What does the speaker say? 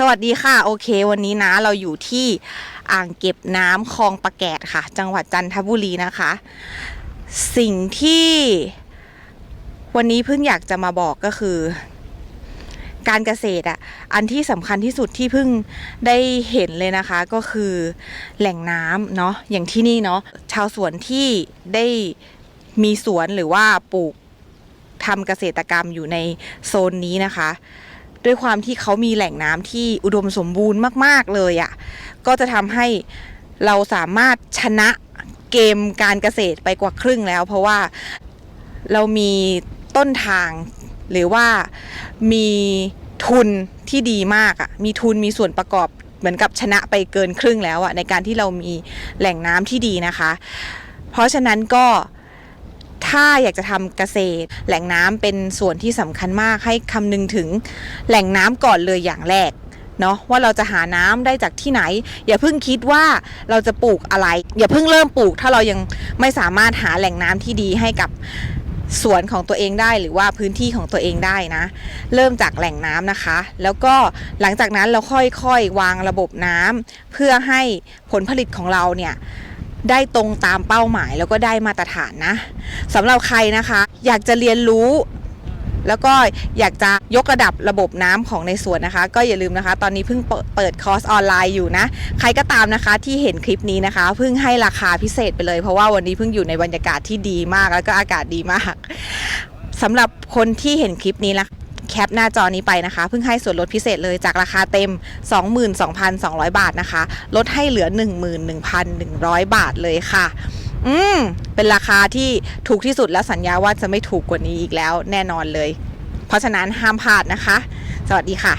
สวัสดีค่ะ โอเค วันนี้นะเราอยู่ที่อ่างเก็บน้ำคลองประแกดค่ะ จังหวัดจันทบุรีนะคะ สิ่งที่วันนี้เพิ่งอยากจะมาบอกก็คือ การเกษตรอะอันที่สำคัญที่สุดที่เพิ่งได้เห็นเลยนะคะ ก็คือแหล่งน้ำเนาะอย่างที่นี่เนาะชาวสวนที่ได้มีสวนหรือว่าปลูกทำเกษตรกรรมอยู่ในโซนนี้นะคะ ด้วยความที่เขามีแหล่งน้ำที่อุดมสมบูรณ์มาก ๆ เลยอะ่ะก็จะทำให้เราสามารถชนะเกมการเกษตรไปกว่าครึ่งแล้ว เพราะว่าเรามีต้นทางหรือว่ามีทุนที่ดีมากอะ่ะมีทุนมีส่วนประกอบเหมือนกับชนะไปเกินครึ่งแล้วอะ่ะในการที่เรามีแหล่งน้ำที่ดีนะคะ เพราะฉะนั้นก็ ถ้าอยากจะทำเกษตร แหล่งน้ำเป็นส่วนที่สำคัญมากให้คำนึงถึงแหล่งน้ำก่อนเลยอย่างแรกเนาะว่าเราจะหาน้ำได้จากที่ไหน อย่าเพิ่งคิดว่าเราจะปลูกอะไร อย่าเพิ่งเริ่มปลูก ถ้าเรายังไม่สามารถหาแหล่งน้ำที่ดีให้กับสวนของตัวเองได้หรือว่าพื้นที่ของตัวเองได้นะ เริ่มจากแหล่งน้ำนะคะ แล้วก็หลังจากนั้นเราค่อยๆวางระบบน้ำเพื่อให้ผลผลิตของเราเนี่ย ได้ตรงตามเป้าหมายแล้วก็ได้มาตรฐานนะสำหรับใครนะคะ อยากจะเรียนรู้ แล้วก็อยากจะยกระดับระบบน้ำของในสวนนะคะ ก็อย่าลืมนะคะ ตอนนี้เพิ่งเปิดเปิดคอร์สออนไลน์อยู่นะ ใครก็ตามนะคะที่เห็นคลิปนี้นะคะเพิ่งให้ราคาพิเศษไปเลย เพราะว่าวันนี้เพิ่งอยู่ในบรรยากาศที่ดีมากแล้วก็อากาศดีมากสำหรับคนที่เห็นคลิปนี้ละ แคปหน้าจอนี้ไปนะคะ เพิ่งให้ส่วนลดพิเศษเลยจากราคาเต็ม 22,200 บาทนะคะ ลดให้เหลือ 11,100 บาทเลยค่ะ อืม เป็นราคาที่ถูกที่สุดและสัญญาว่าจะไม่ถูกกว่านี้อีกแล้วแน่นอนเลย เพราะฉะนั้นห้ามพลาดนะคะ สวัสดีค่ะ